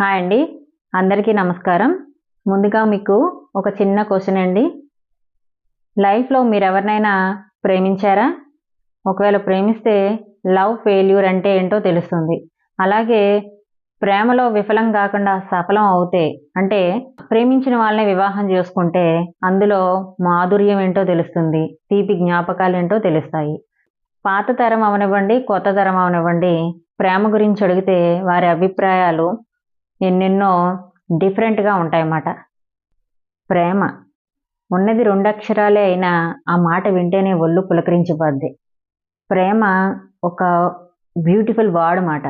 Hi అండి. అందరికీ నమస్కారం. ముందుగా మీకు ఒక చిన్న క్వశ్చన్ అండి. లైఫ్లో మీరు ఎవరినైనా ప్రేమించారా? ఒకవేళ ప్రేమిస్తే లవ్ ఫెయిల్యూర్ అంటే ఏంటో తెలుస్తుంది. అలాగే ప్రేమలో విఫలం కాకుండా సఫలం అవుతే అంటే ప్రేమించిన వాళ్ళని వివాహం చేసుకుంటే అందులో మాధుర్యం ఏంటో తెలుస్తుంది తీపి జ్ఞాపకాలు ఏంటో తెలుస్తాయి. పాత తరం అవనివ్వండి కొత్త తరం అవనివ్వండి ప్రేమ గురించి అడిగితే వారి అభిప్రాయాలు ఎన్నెన్నో డిఫరెంట్గా ఉంటాయన్నమాట. ప్రేమ. ఉన్నది రెండు అక్షరాలే అయినా ఆ మాట వింటేనే ఒళ్ళు పులకరించిపోద్ది. ప్రేమ ఒక బ్యూటిఫుల్ వర్డ్ మాట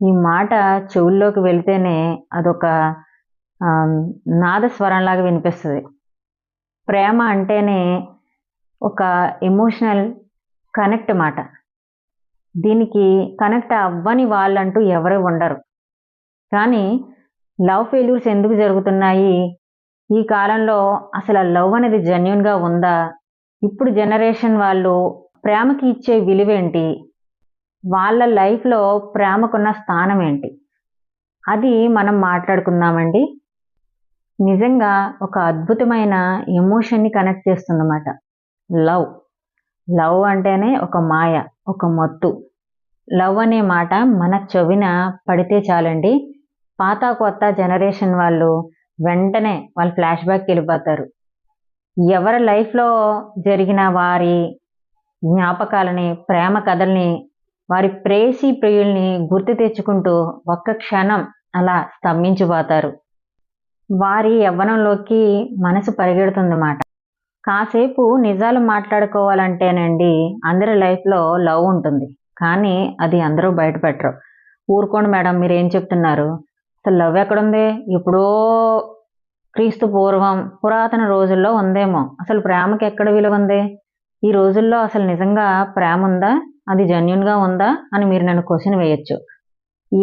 ఈ మాట చెవుల్లోకి వెళితేనే అదొక నాదస్వరంలాగా వినిపిస్తుంది. ప్రేమ అంటేనే ఒక ఎమోషనల్ కనెక్ట్ మాట దీనికి కనెక్ట్ అవ్వని వాళ్ళంటూ ఎవరు ఉండరు. కానీ లవ్ ఫెయిల్యూర్స్ ఎందుకు జరుగుతున్నాయి? ఈ కాలంలో అసలు లవ్ అనేది జెన్యున్గా ఉందా? ఇప్పుడు జనరేషన్ వాళ్ళు ప్రేమకి ఇచ్చే విలువేంటి? వాళ్ళ లైఫ్లో ప్రేమకున్న స్థానం ఏంటి అది మనం మాట్లాడుకుందామండి. నిజంగా ఒక అద్భుతమైన ఎమోషన్ని కనెక్ట్ చేస్తుందన్నమాట. లవ్. లవ్ అంటేనే ఒక మాయ ఒక మత్తు. లవ్ అనే మాట మన చెవిన పడితే చాలండి. పాత కొత్త జనరేషన్ వాళ్ళు వెంటనే వాళ్ళు ఫ్లాష్ బ్యాక్కి వెళ్ళిపోతారు. ఎవరి లైఫ్లో జరిగిన వారి జ్ఞాపకాలని ప్రేమ కథల్ని వారి ప్రేసి ప్రియుల్ని గుర్తు తెచ్చుకుంటూ ఒక్క క్షణం అలా స్తంభించిపోతారు. వారి యవ్వనంలోకి మనసు పరిగెడుతుందన్నమాట. కాసేపు నిజాలు మాట్లాడుకోవాలంటేనండి అందరి లైఫ్లో లవ్ ఉంటుంది. కానీ అది అందరూ బయటపెట్టరు. ఊరుకోండి మేడం మీరు ఏం చెప్తున్నారు? అసలు లవ్ ఎక్కడుంది? ఎప్పుడో క్రీస్తు పూర్వం పురాతన రోజుల్లో ఉందేమో. అసలు ప్రేమకి ఎక్కడ విలువ ఉంది ఈ రోజుల్లో అసలు నిజంగా ప్రేమ ఉందా? అది జెన్యున్గా ఉందా? అని మీరు నన్ను క్వశ్చన్ వేయచ్చు.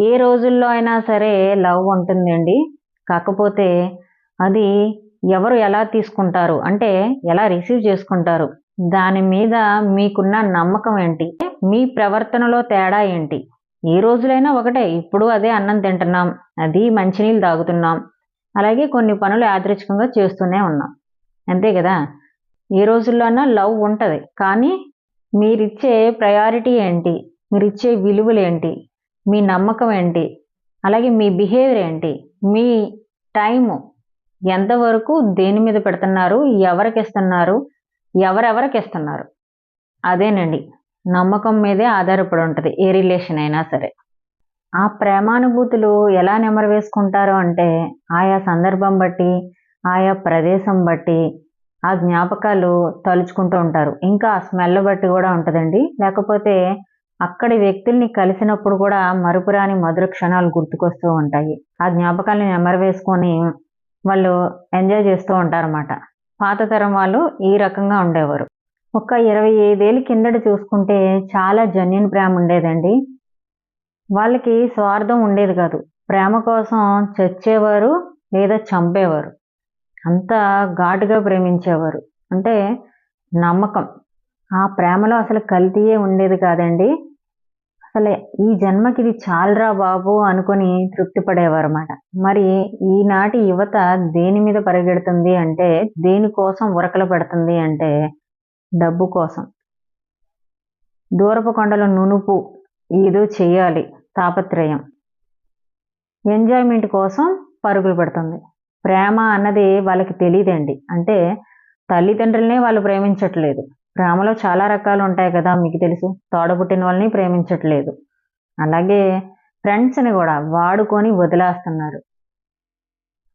ఏ రోజుల్లో అయినా సరే లవ్ ఉంటుందండి. కాకపోతే అది ఎవరు ఎలా తీసుకుంటారు? అంటే ఎలా రిసీవ్ చేసుకుంటారు? దాని మీద మీకున్న నమ్మకం ఏంటి? మీ ప్రవర్తనలో తేడా ఏంటి? ఏ రోజులైనా ఒకటే ఇప్పుడు అదే అన్నం తింటున్నాం అది మంచినీళ్ళు తాగుతున్నాం. అలాగే కొన్ని పనులు యాదృచ్ఛికంగా చేస్తూనే ఉన్నాం. అంతే కదా? ఏ రోజుల్లోనా లవ్ ఉంటుంది. కానీ మీరిచ్చే ప్రయారిటీ ఏంటి? మీరిచ్చే విలువలు ఏంటి? మీ నమ్మకం ఏంటి? అలాగే మీ బిహేవియర్ ఏంటి? మీ టైము ఎంతవరకు దేని మీద పెడుతున్నారు? ఎవరికి ఇస్తున్నారు? ఎవరెవరికి ఇస్తున్నారు? అదేనండి. నమ్మకం మీదే ఆధారపడి ఉంటుంది ఏ రిలేషన్ అయినా సరే. ఆ ప్రేమానుభూతులు ఎలా నెమరు వేసుకుంటారు అంటే ఆయా సందర్భం బట్టి ఆయా ప్రదేశం బట్టి ఆ జ్ఞాపకాలు తలుచుకుంటూ ఉంటారు. ఇంకా ఆ స్మెల్ బట్టి కూడా ఉంటుందండి. లేకపోతే అక్కడి వ్యక్తుల్ని కలిసినప్పుడు కూడా మరుపురాని మధుర క్షణాలు గుర్తుకొస్తూ ఉంటాయి. ఆ జ్ఞాపకాలని నెమరు వేసుకొని వాళ్ళు ఎంజాయ్ చేస్తూ ఉంటారన్నమాట. పాత తరం వాళ్ళు ఈ రకంగా ఉండేవారు. ఒక ఇరవై ఐదేళ్ళ కిందట చూసుకుంటే చాలా జన్యున్ ప్రేమ ఉండేదండి. వాళ్ళకి స్వార్థం ఉండేది కాదు. ప్రేమ కోసం చచ్చేవారు లేదా చంపేవారు. అంత ఘాటుగా ప్రేమించేవారు. అంటే నమ్మకం. ఆ ప్రేమలో అసలు కల్తీయే ఉండేది కాదండి. అసలు ఈ జన్మకి ఇది చాలరా బాబు అనుకొని తృప్తి పడేవారు అన్నమాట మరి ఈనాటి యువత దేని మీద పరిగెడుతుంది అంటే దేనికోసం ఉరకలు పెడుతుంది అంటే డబ్బు కోసం. దూరపు కొండల నునుపు ఏదో చేయాలి తాపత్రయం. ఎంజాయ్మెంట్ కోసం పరుగులు పెడుతుంది. ప్రేమ అన్నది వాళ్ళకి తెలియదండి అంటే తల్లిదండ్రులనే వాళ్ళు ప్రేమించట్లేదు. ప్రేమలో చాలా రకాలు ఉంటాయి కదా మీకు తెలుసు. తోడబుట్టిన వాళ్ళని ప్రేమించట్లేదు. అలాగే ఫ్రెండ్స్ని కూడా వాడుకొని వదిలేస్తున్నారు.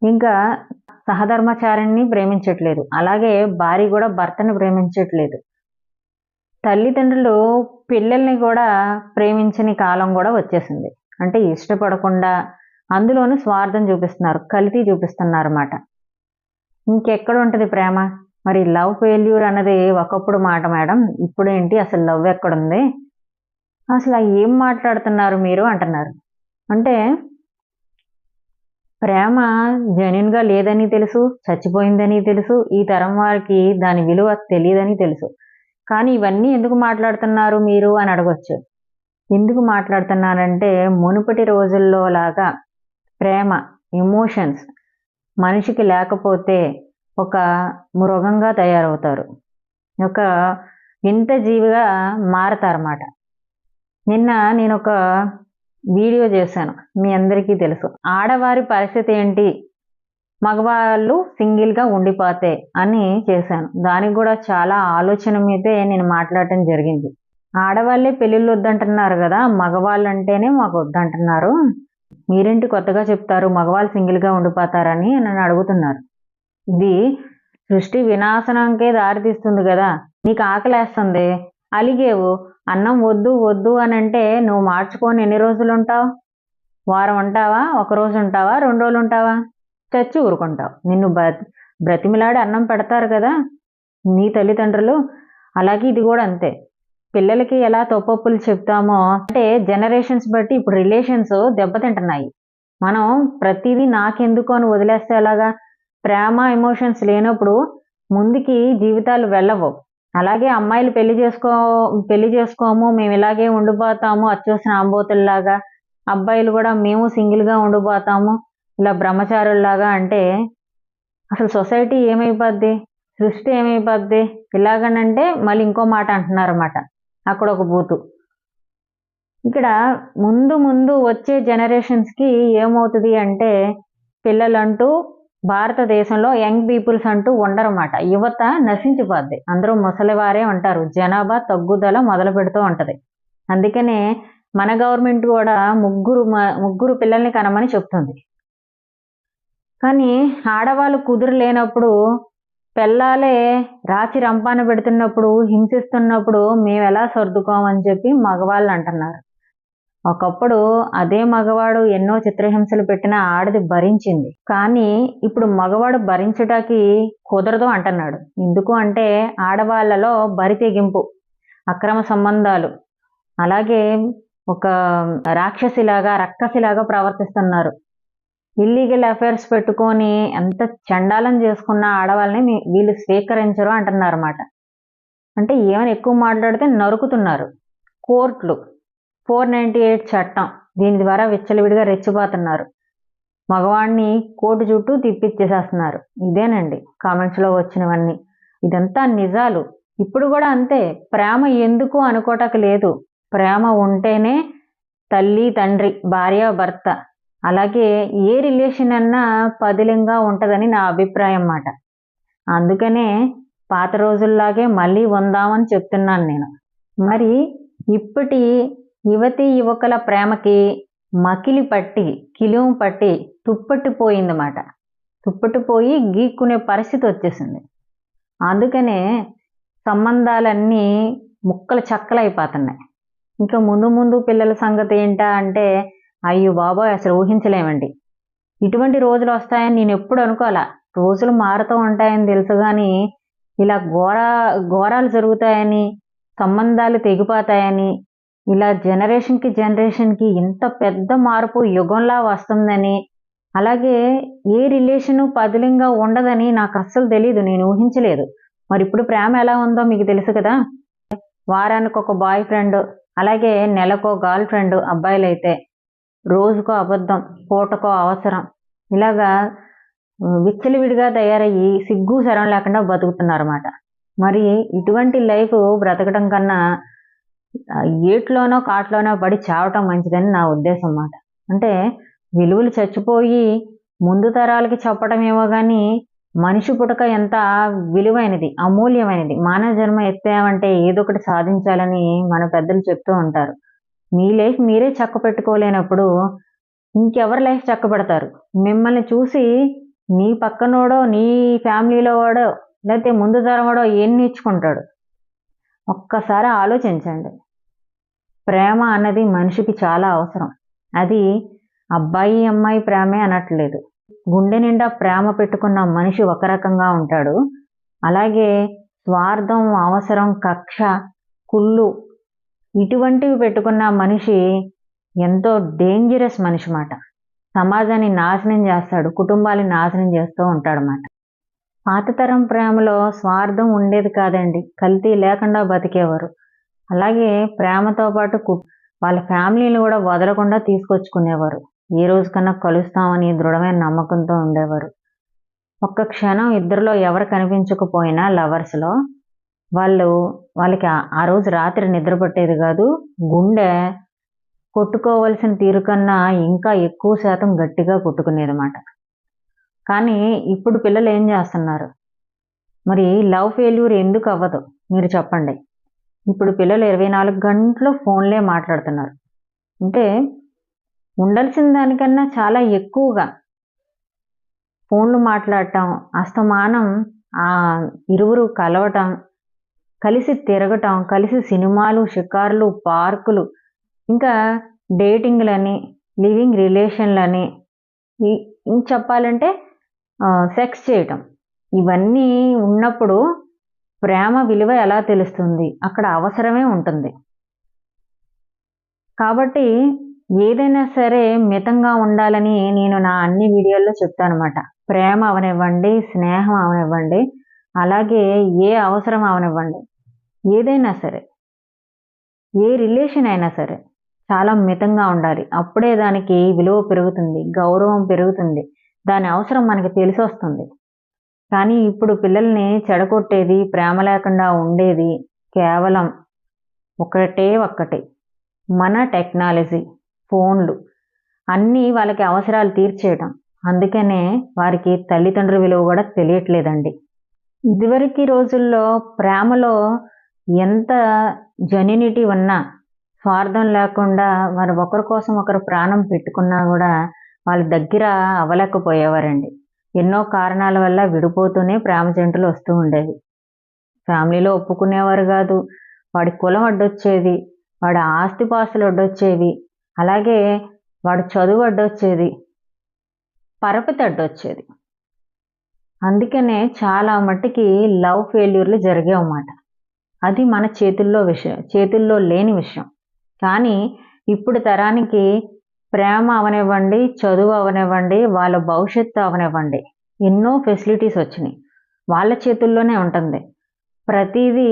ఇంకా సహధర్మచారిని ప్రేమించట్లేదు. అలాగే భార్య కూడా భర్తని ప్రేమించట్లేదు. తల్లిదండ్రులు పిల్లల్ని కూడా ప్రేమించని కాలం కూడా వచ్చేసింది. అంటే ఇష్టపడకుండా అందులోనూ స్వార్థం చూపిస్తున్నారు కలిపి చూపిస్తున్నారు అన్నమాట ఇంకెక్కడ ఉంటుంది ప్రేమ? మరి లవ్ ఫెయిల్యూర్ అన్నది ఒకప్పుడు మాట మేడం ఇప్పుడేంటి అసలు లవ్ ఎక్కడుంది? అసలు ఏం మాట్లాడుతున్నారు మీరు అంటున్నారు. అంటే ప్రేమ జెన్యున్గా లేదని తెలుసు చచ్చిపోయిందని తెలుసు ఈ తరం వారికి దాని విలువ తెలియదని తెలుసు. కానీ ఇవన్నీ ఎందుకు మాట్లాడుతున్నారు మీరు అని అడగొచ్చు. ఎందుకు మాట్లాడుతున్నారంటే మునుపటి రోజుల్లో లాగా ప్రేమ ఎమోషన్స్ మనిషికి లేకపోతే ఒక మృగంగా తయారవుతారు. ఒక వింత జీవిగా మారతారన్నమాట. నిన్న నేను ఒక వీడియో చేశాను. మీ అందరికీ తెలుసు. ఆడవారి పరిస్థితి ఏంటి? మగవాళ్ళు సింగిల్గా ఉండిపోతే అని చేశాను. దానికి కూడా చాలా ఆలోచన మీదే నేను మాట్లాడటం జరిగింది. ఆడవాళ్ళే పెళ్ళిళ్ళు వద్దంటున్నారు కదా మగవాళ్ళు అంటేనే మాకు వద్దంటున్నారు. మీరేంటి కొత్తగా చెప్తారు మగవాళ్ళు సింగిల్గా ఉండిపోతారని నన్ను అడుగుతున్నారు. ఇది సృష్టి వినాశనంకే దారితీస్తుంది కదా నీకు ఆకలేస్తుంది? అలిగేవు. అన్నం వద్దు వద్దు అని అంటే నువ్వు మార్చుకొని ఎన్ని రోజులు ఉంటావు వారం ఉంటావా? ఒక రోజు ఉంటావా? రెండు రోజులు ఉంటావా? చచ్చి ఊరుకుంటావు. నిన్ను బ బ్రతిమిలాడి అన్నం పెడతారు కదా నీ తల్లిదండ్రులు. అలాగే ఇది కూడా అంతే. పిల్లలకి ఎలా తొప్పప్పులు చెప్తామో అంటే జనరేషన్స్ బట్టి ఇప్పుడు రిలేషన్స్ దెబ్బతింటున్నాయి మనం ప్రతిదీ నాకెందుకు అని వదిలేస్తే ఎలాగా? ప్రేమ ఎమోషన్స్ లేనప్పుడు ముందుకి జీవితాలు వెళ్ళవు. అలాగే అమ్మాయిలు పెళ్ళి చేసుకో పెళ్ళి చేసుకోము మేము ఇలాగే ఉండిపోతాము అచ్చోసిన ఆంబోతుల్లాగా అబ్బాయిలు కూడా మేము సింగిల్గా ఉండిపోతాము ఇలా బ్రహ్మచారుల్లాగా అంటే అసలు సొసైటీ ఏమైపోద్ది? సృష్టి ఏమైపోద్ది? ఇలాగనంటే మళ్ళీ ఇంకో మాట అంటున్నారన్నమాట అక్కడ ఒక బూతు. ఇక్కడ ముందు ముందు వచ్చే జనరేషన్స్కి ఏమవుతుంది అంటే పిల్లలంటూ భారతదేశంలో యంగ్ పీపుల్స్ అంటూ ఉండరన్నమాట. యువత నశించిపోద్ది. అందరూ ముసలివారే ఉంటారు. జనాభా తగ్గుదల మొదలు పెడుతూ ఉంటుంది. అందుకనే మన గవర్నమెంట్ కూడా ముగ్గురు మ- ముగ్గురు పిల్లల్ని కనమని చెప్తుంది. కానీ ఆడవాళ్ళు కుదురు లేనప్పుడు పెళ్ళాలే రాచి రంపాన పెడుతున్నప్పుడు హింసిస్తున్నప్పుడు మేము ఎలా సర్దుకోమని చెప్పి మగవాళ్ళు అంటున్నారు. ఒకప్పుడు అదే మగవాడు ఎన్నో చిత్రహింసలు పెట్టిన ఆడది భరించింది. కానీ ఇప్పుడు మగవాడు భరించటానికి కుదరదు అంటున్నాడు. ఎందుకు అంటే ఆడవాళ్ళలో బరి తెగింపు అక్రమ సంబంధాలు అలాగే ఒక రాక్షసిలాగా రక్కసిలాగా ప్రవర్తిస్తున్నారు. ఇల్లీగల్ అఫైర్స్ పెట్టుకొని ఎంత చండాలం చేసుకున్న ఆడవాళ్ళని వీళ్ళు స్వీకరించరు అంటున్నారు అన్నమాట అంటే ఏమైనా ఎక్కువ మాట్లాడితే నరుకుతున్నారు. కోర్టులు ఫోర్ నైంటీ ఎయిట్ చట్టం. దీని ద్వారా విచ్చలవిడిగా రెచ్చిపోతున్నారు. మగవాడిని కోర్టు చుట్టూ తిప్పిచ్చేసేస్తున్నారు. ఇదేనండి కామెంట్స్లో వచ్చినవన్నీ. ఇదంతా నిజాలు. ఇప్పుడు కూడా అంతే. ప్రేమ ఎందుకు అనుకోటకు లేదు. ప్రేమ ఉంటేనే తల్లి తండ్రి భార్య భర్త. అలాగే ఏ రిలేషన్ అన్నా పదిలంగా ఉంటుందని నా అభిప్రాయం అన్నమాట అందుకనే పాత రోజుల్లాగే మళ్ళీ ఉందామని చెప్తున్నాను నేను. మరి ఇప్పటి యువతి యువకుల ప్రేమకి మకిలి పట్టి కిలుము పట్టి తుప్పట్టిపోయిందన్నమాట తుప్పట్టిపోయి గీక్కునే పరిస్థితి వచ్చేసింది. అందుకనే సంబంధాలన్నీ ముక్కలు చక్కలైపోతున్నాయి. ఇంకా ముందు ముందు పిల్లల సంగతి ఏంటా అంటే అయ్యో బాబోయ్ అసలు ఊహించలేమండి. ఇటువంటి రోజులు వస్తాయని నేను ఎప్పుడు అనుకోవాలా? రోజులు మారుతూ ఉంటాయని తెలుసు కానీ ఇలా ఘోర ఘోరాలు జరుగుతాయని సంబంధాలు తెగిపోతాయని ఇలా జనరేషన్కి జనరేషన్కి ఇంత పెద్ద మార్పు యుగంలా వస్తుందని అలాగే ఏ రిలేషను పదిలంగా ఉండదని నాకు అస్సలు తెలియదు నేను ఊహించలేదు. మరి ఇప్పుడు ప్రేమ ఎలా ఉందో మీకు తెలుసు కదా? వారానికి ఒక బాయ్ ఫ్రెండ్ అలాగే నెలకో గర్ల్ ఫ్రెండ్ అబ్బాయిలైతే రోజుకో అబద్ధం పూటకో అవసరం. ఇలాగా ఉమ్, విచ్చలవిడిగా తయారయ్యి సిగ్గు శరం లేకుండా బతుకుతున్నారన్నమాట. మరి ఇటువంటి లైఫ్ బ్రతకడం కన్నా ఏట్లోనో కాట్లోనో పడి చావటం మంచిదని నా ఉద్దేశం అన్నమాట అంటే విలువలు చచ్చిపోయి ముందు తరాలకి చెప్పటమేమో కానీ మనిషి పుటక ఎంత విలువైనది అమూల్యమైనది. మానవ జన్మ ఎత్తామంటే ఏదో ఒకటి సాధించాలని మన పెద్దలు చెప్తూ ఉంటారు. మీ లైఫ్ మీరే చక్క పెట్టుకోలేనప్పుడు ఇంకెవరి లైఫ్ చక్క పెడతారు మిమ్మల్ని చూసి నీ పక్కనోడో నీ ఫ్యామిలీలో వాడో లేకపోతే ముందు తరం వాడో ఏం నేర్చుకుంటాడు? ఒక్కసారి ఆలోచించండి. ప్రేమ అన్నది మనిషికి చాలా అవసరం. అది అబ్బాయి అమ్మాయి ప్రేమే అనట్లేదు. గుండె నిండా ప్రేమ పెట్టుకున్న మనిషి ఒక రకంగా ఉంటాడు. అలాగే స్వార్థం అవసరం కక్ష కుళ్ళు ఇటువంటివి పెట్టుకున్న మనిషి ఎంతో డేంజరస్ మనిషి మాట. సమాజాన్ని నాశనం చేస్తాడు కుటుంబాన్ని నాశనం చేస్తూ ఉంటాడనమాట పాతతరం ప్రేమలో స్వార్థం ఉండేది కాదండి. కల్తీ లేకుండా బతికేవారు. అలాగే ప్రేమతో పాటు కు- వాళ్ళ ఫ్యామిలీని కూడా వదలకుండా తీసుకొచ్చుకునేవారు. ఏ రోజు కన్నా కలుస్తామని దృఢమైన నమ్మకంతో ఉండేవారు. ఒక్క క్షణం ఇద్దరిలో ఎవరు కనిపించకపోయినా లవర్స్లో వాళ్ళు వాళ్ళకి ఆ- ఆ రోజు రాత్రి నిద్ర పట్టేది కాదు. గుండె కొట్టుకోవలసిన తీరు కన్నా ఇంకా ఎక్కువ శాతం గట్టిగా కొట్టుకునేది అన్నమాట కానీ ఇప్పుడు పిల్లలు ఏం చేస్తున్నారు? మరి లవ్ ఫెయిల్యూర్ ఎందుకు అవ్వదు? మీరు చెప్పండి. ఇప్పుడు పిల్లలు ఇరవై నాలుగు గంటలు ఫోన్లే మాట్లాడుతున్నారు. అంటే ఉండాల్సిన దానికన్నా చాలా ఎక్కువగా ఫోన్లు మాట్లాడటం అస్తమానం ఆ ఇరువురు కలవటం కలిసి తిరగటం కలిసి సినిమాలు షికార్లు పార్కులు ఇంకా డేటింగ్లని లివింగ్ రిలేషన్లని చెప్పాలంటే సెక్స్ చేయటం. ఇవన్నీ ఉన్నప్పుడు ప్రేమ విలువ ఎలా తెలుస్తుంది? అక్కడ అవసరమే ఉంటుంది. కాబట్టి ఏదైనా సరే మితంగా ఉండాలని నేను నా అన్ని వీడియోల్లో చెప్తానమాట. ప్రేమ అవనివ్వండి స్నేహం అవనివ్వండి అలాగే ఏ అవసరం అవనివ్వండి. ఏదైనా సరే ఏ రిలేషన్ అయినా సరే చాలా మితంగా ఉండాలి. అప్పుడే దానికి విలువ పెరుగుతుంది గౌరవం పెరుగుతుంది. దాని అవసరం మనకి తెలిసి వస్తుంది కానీ ఇప్పుడు పిల్లల్ని చెడగొట్టేది ప్రేమ లేకుండా ఉండేది కేవలం ఒకటే ఒక్కటే. మన టెక్నాలజీ ఫోన్లు అన్నీ వాళ్ళకి అవసరాలు తీర్చేయటం. అందుకనే వారికి తల్లిదండ్రుల విలువ కూడా తెలియట్లేదండి. ఇదివరకు రోజుల్లో ప్రేమలో ఎంత జెన్యునిటీ ఉన్నా స్వార్థం లేకుండా వారు ఒకరి కోసం ఒకరు ప్రాణం పెట్టుకున్నా కూడా వాళ్ళ దగ్గర అవ్వలేకపోయేవారండి. ఎన్నో కారణాల వల్ల విడిపోతూనే ప్రేమ జంటలు వస్తూ ఉండేవి. ఫ్యామిలీలో ఒప్పుకునేవారు కాదు. వాడి కులం అడ్డొచ్చేది. వాడి ఆస్తిపాస్తులు అడ్డొచ్చేవి. అలాగే వాడు చదువు అడ్డొచ్చేది. పరపతి అడ్డొచ్చేది. అందుకనే చాలా మట్టుకి లవ్ ఫెయిల్యూర్లు జరిగేవన్నమాట. అది మన చేతుల్లో విషయం చేతుల్లో లేని విషయం. కానీ ఇప్పుడు తరానికి ప్రేమ అవనివ్వండి చదువు అవనివ్వండి వాళ్ళ భవిష్యత్తు అవనివ్వండి. ఎన్నో ఫెసిలిటీస్ వచ్చినాయి. వాళ్ళ చేతుల్లోనే ఉంటుంది. ప్రతిదీ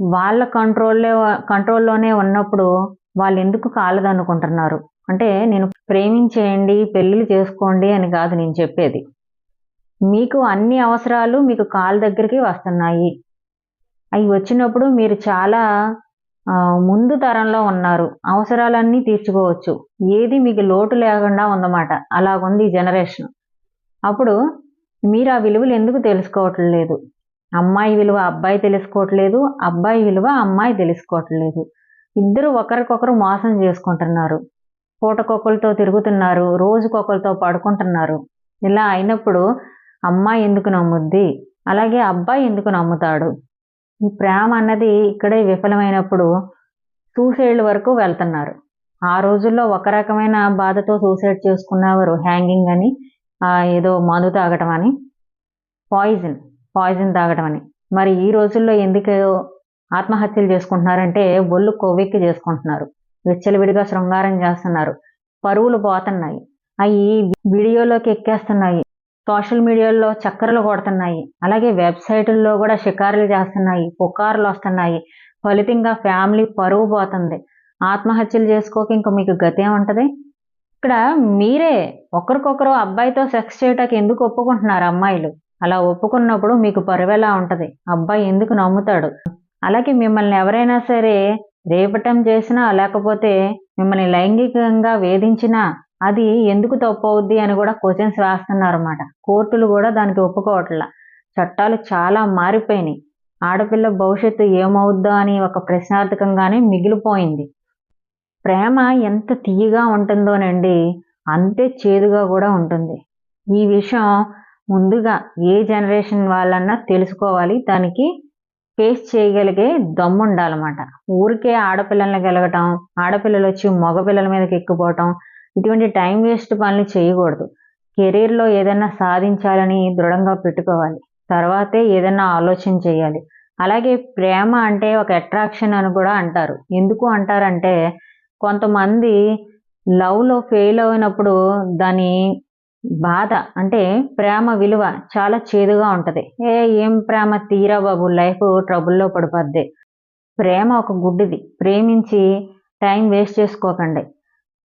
వాళ్ళ కంట్రోల్లో కంట్రోల్లోనే ఉన్నప్పుడు వాళ్ళు ఎందుకు కాలదనుకుంటున్నారు అంటే నేను ప్రేమించేయండి పెళ్ళిళ్ళు చేసుకోండి అని కాదు నేను చెప్పేది. మీకు అన్ని అవసరాలు మీకు కాళ్ళ దగ్గరికి వస్తున్నాయి. అవి వచ్చినప్పుడు మీరు చాలా ముందు తరంలో ఉన్నారు. అవసరాలన్నీ తీర్చుకోవచ్చు. ఏది మీకు లోటు లేకుండా ఉందన్నమాట. అలాగుంది ఈ జనరేషన్. అప్పుడు మీరు ఆ విలువలు ఎందుకు తెలుసుకోవట్లేదు అమ్మాయి విలువ అబ్బాయి తెలుసుకోవట్లేదు అబ్బాయి విలువ అమ్మాయి తెలుసుకోవట్లేదు ఇద్దరు ఒకరికొకరు మోసం చేసుకుంటున్నారు. పూటకొకరితో తిరుగుతున్నారు. రోజుకొకరితో పడుకుంటున్నారు. ఇలా అయినప్పుడు అమ్మాయి ఎందుకు నమ్ముద్ది? అలాగే అబ్బాయి ఎందుకు నమ్ముతాడు? ఈ ప్రేమ అన్నది ఇక్కడే విఫలమైనప్పుడు సూసైడ్ వరకు వెళ్తున్నారు. ఆ రోజుల్లో ఒక రకమైన బాధతో సూసైడ్ చేసుకున్నవారు హ్యాంగింగ్ అని ఏదో మందు తాగటం అని పాయిజన్ పాయిజన్ తాగటం అని. మరి ఈ రోజుల్లో ఎందుకు ఆత్మహత్యలు చేసుకుంటున్నారంటే ఒళ్ళు కొవ్వెక్కి చేసుకుంటున్నారు. విచ్చలవిడిగా శృంగారం చేస్తున్నారు. పరువులు పోతున్నాయి. అవి వీడియోలోకి ఎక్కేస్తున్నాయి. సోషల్ మీడియాలో చక్కర్లు కొడుతున్నాయి. అలాగే వెబ్సైట్ల్లో కూడా షికారులు చేస్తున్నాయి. పుకార్లు వస్తున్నాయి. ఫలితంగా ఫ్యామిలీ పరువు పోతుంది. ఆత్మహత్యలు చేసుకోక ఇంకా మీకు గతి ఉంటుంది ఇక్కడ మీరే ఒకరికొకరు అబ్బాయితో సెక్స్ చేయటానికి ఎందుకు ఒప్పుకుంటున్నారు అమ్మాయిలు? అలా ఒప్పుకున్నప్పుడు మీకు పరువు ఎలా ఉంటుంది? అబ్బాయి ఎందుకు నమ్ముతాడు? అలాగే మిమ్మల్ని ఎవరైనా సరే రేపటం చేసినా లేకపోతే మిమ్మల్ని లైంగికంగా వేధించినా అది ఎందుకు తప్పు అవుద్ది అని కూడా క్వశ్చన్స్ వేస్తున్నారు అన్నమాట. కోర్టులు కూడా దానికి ఒప్పుకోవట్లా. చట్టాలు చాలా మారిపోయినాయి. ఆడపిల్ల భవిష్యత్తు ఏమవుద్దా అని ఒక ప్రశ్నార్థకంగానే మిగిలిపోయింది. ప్రేమ ఎంత తీయగా ఉంటుందోనండి అంతే చేదుగా కూడా ఉంటుంది. ఈ విషయం ముందుగా ఏ జనరేషన్ వాళ్ళన్నా తెలుసుకోవాలి. దానికి ఫేస్ చేయగలిగే దమ్ము ఉండాలన్నమాట. ఊరికే ఆడపిల్లల్ని గెలగటం ఆడపిల్లలు వచ్చి మగపిల్లల మీదకి ఎక్కిపోవటం ఇటువంటి టైం వేస్ట్ పనులు చేయకూడదు. కెరీర్లో ఏదైనా సాధించాలని దృఢంగా పెట్టుకోవాలి. తర్వాతే ఏదైనా ఆలోచన చేయాలి. అలాగే ప్రేమ అంటే ఒక అట్రాక్షన్ అని కూడా అంటారు. ఎందుకు అంటారంటే కొంతమంది లవ్లో ఫెయిల్ అయినప్పుడు దాని బాధ అంటే ప్రేమ విలువ చాలా చేదుగా ఉంటుంది. ఏ ఏం ప్రేమ? తీరా బాబు లైఫ్ ట్రబుల్లో పడిపోద్ది. ప్రేమ ఒక గుడ్డిది. ప్రేమించి టైం వేస్ట్ చేసుకోకండి.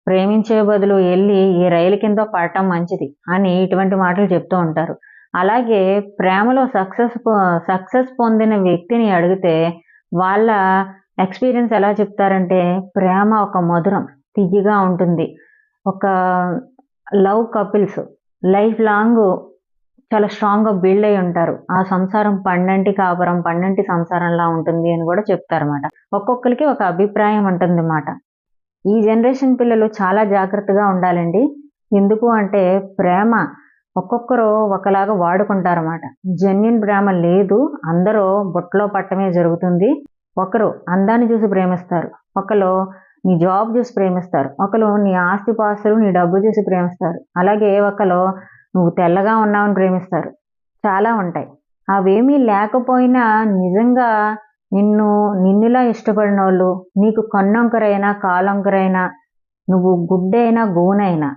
ప్రేమించే బదులు వెళ్ళి ఈ రైలు కింద పడటం మంచిది అని ఇటువంటి మాటలు చెప్తూ ఉంటారు. అలాగే ప్రేమలో సక్సెస్ సక్సెస్ పొందిన వ్యక్తిని అడిగితే వాళ్ళ ఎక్స్పీరియన్స్ ఎలా చెప్తారంటే ప్రేమ ఒక మధురం తియ్యగా ఉంటుంది. ఒక లవ్ కపిల్స్ లైఫ్ లాంగ్ చాలా స్ట్రాంగ్గా బిల్డ్ అయి ఉంటారు. ఆ సంసారం పన్నెంటి కాపురం పన్నెంటి సంసారంలా ఉంటుంది అని కూడా చెప్తారన్నమాట. ఒక్కొక్కరికి ఒక అభిప్రాయం ఉంటుంది అన్నమాట ఈ జనరేషన్ పిల్లలు చాలా జాగ్రత్తగా ఉండాలండి. ఎందుకు అంటే ప్రేమ ఒక్కొక్కరు ఒకలాగా వాడుకుంటారన్నమాట. జెన్యున్ ప్రేమ లేదు అందరూ బుట్టలో పట్టమే జరుగుతుంది. ఒకరు అందాన్ని చూసి ప్రేమిస్తారు ఒకరు నీ జాబ్ చూసి ప్రేమిస్తారు ఒకరు నీ ఆస్తి పాస్తులు నీ డబ్బు చూసి ప్రేమిస్తారు. అలాగే ఒకరు నువ్వు తెల్లగా ఉన్నావని ప్రేమిస్తారు. చాలా ఉంటాయి. అవేమీ లేకపోయినా నిజంగా నిన్ను నిన్నులా ఇష్టపడిన వాళ్ళు నీకు కన్నొంకరైనా కాలొంకరైనా నువ్వు గుడ్డైనా గోనైనా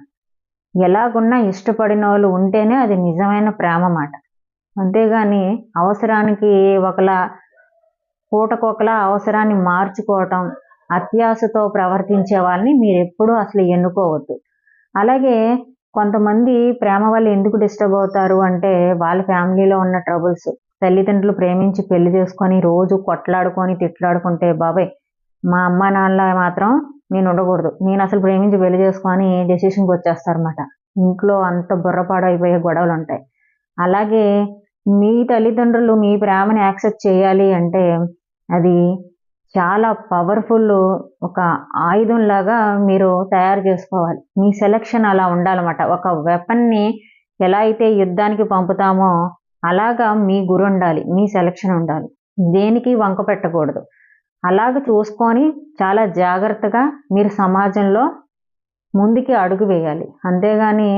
ఎలాగున్నా ఇష్టపడిన వాళ్ళు ఉంటేనే అది నిజమైన ప్రేమ మాట. అంతేగాని అవసరానికి ఒకలా పూటకొకలా అవసరాన్ని మార్చుకోవటం అత్యాశతో ప్రవర్తించే వాళ్ళని మీరు ఎప్పుడూ అసలు ఎన్నుకోవద్దు. అలాగే కొంతమంది ప్రేమ వాళ్ళు ఎందుకు డిస్టర్బ్ అవుతారు అంటే వాళ్ళ ఫ్యామిలీలో ఉన్న ట్రబుల్స్. తల్లిదండ్రులు ప్రేమించి పెళ్ళి చేసుకొని రోజు కొట్లాడుకొని తిట్లాడుకుంటే బాబాయ్ మా అమ్మ నాన్న మాత్రం నేను ఉండకూడదు. నేను అసలు ప్రేమించి పెళ్ళి చేసుకొని డెసిషన్కి వచ్చేస్తారన్నమాట. ఇంట్లో అంత బుర్రపాడైపోయే గొడవలు ఉంటాయి. అలాగే మీ తల్లిదండ్రులు మీ ప్రేమని యాక్సెప్ట్ చేయాలి అంటే అది చాలా పవర్ఫుల్ ఒక ఆయుధం లాగా మీరు తయారు చేసుకోవాలి. మీ సెలక్షన్ అలా ఉండాలన్నమాట. ఒక వెపన్ని ఎలా అయితే యుద్ధానికి పంపుతామో అలాగా మీ గురు ఉండాలి మీ సెలక్షన్ ఉండాలి. దేనికి వంక పెట్టకూడదు. అలాగ చూసుకొని చాలా జాగ్రత్తగా మీరు సమాజంలో ముందుకి అడుగు వేయాలి. అంతేగాని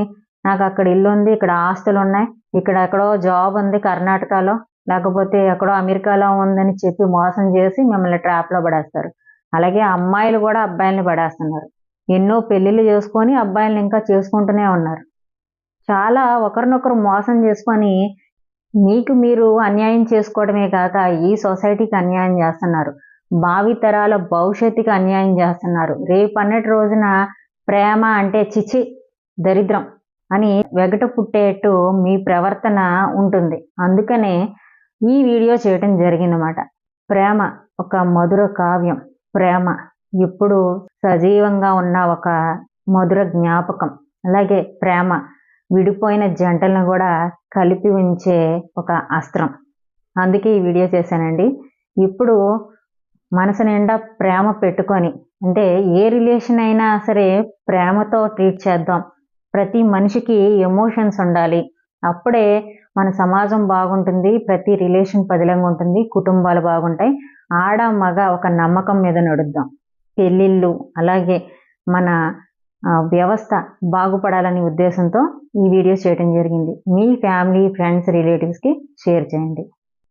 నాకు అక్కడ ఇల్లు ఉంది ఇక్కడ ఆస్తులు ఉన్నాయి ఇక్కడ ఎక్కడో జాబ్ ఉంది కర్ణాటకలో లేకపోతే ఎక్కడో అమెరికాలో ఉందని చెప్పి మోసం చేసి మిమ్మల్ని ట్రాప్లో పడేస్తారు. అలాగే అమ్మాయిలు కూడా అబ్బాయిల్ని పడేస్తున్నారు. ఎన్నో పెళ్ళిళ్ళు చేసుకొని అబ్బాయిల్ని ఇంకా చేసుకుంటూనే ఉన్నారు. చాలా ఒకరినొకరు మోసం చేసుకొని మీకు మీరు అన్యాయం చేసుకోవడమే కాక ఈ సొసైటీకి అన్యాయం చేస్తున్నారు. భావితరాల భవిష్యత్తుకి అన్యాయం చేస్తున్నారు. రేపు అన్నటి రోజున ప్రేమ అంటే చిచి దరిద్రం అని వెగట పుట్టేట్టు మీ ప్రవర్తన ఉంటుంది. అందుకనే ఈ వీడియో చేయటం జరిగిందన్నమాట. ప్రేమ ఒక మధుర కావ్యం. ప్రేమ ఇప్పుడు సజీవంగా ఉన్న ఒక మధుర జ్ఞాపకం. అలాగే ప్రేమ విడిపోయిన జంటలను కూడా కలిపి ఉంచే ఒక అస్త్రం. అందుకే ఈ వీడియో చేశానండి. ఇప్పుడు మనసు నిండా ప్రేమ పెట్టుకొని అంటే ఏ రిలేషన్ అయినా సరే ప్రేమతో ట్రీట్ చేద్దాం. ప్రతి మనిషికి ఎమోషన్స్ ఉండాలి. అప్పుడే మన సమాజం బాగుంటుంది ప్రతి రిలేషన్ పదిలంగా ఉంటుంది కుటుంబాలు బాగుంటాయి. ఆడ మగ ఒక నమ్మకం మీద నడుద్దాం. పెళ్ళిళ్ళు అలాగే మన వ్యవస్థ బాగుపడాలనే ఉద్దేశంతో ఈ వీడియోస్ చేయడం జరిగింది. మీ ఫ్యామిలీ ఫ్రెండ్స్ రిలేటివ్స్కి షేర్ చేయండి.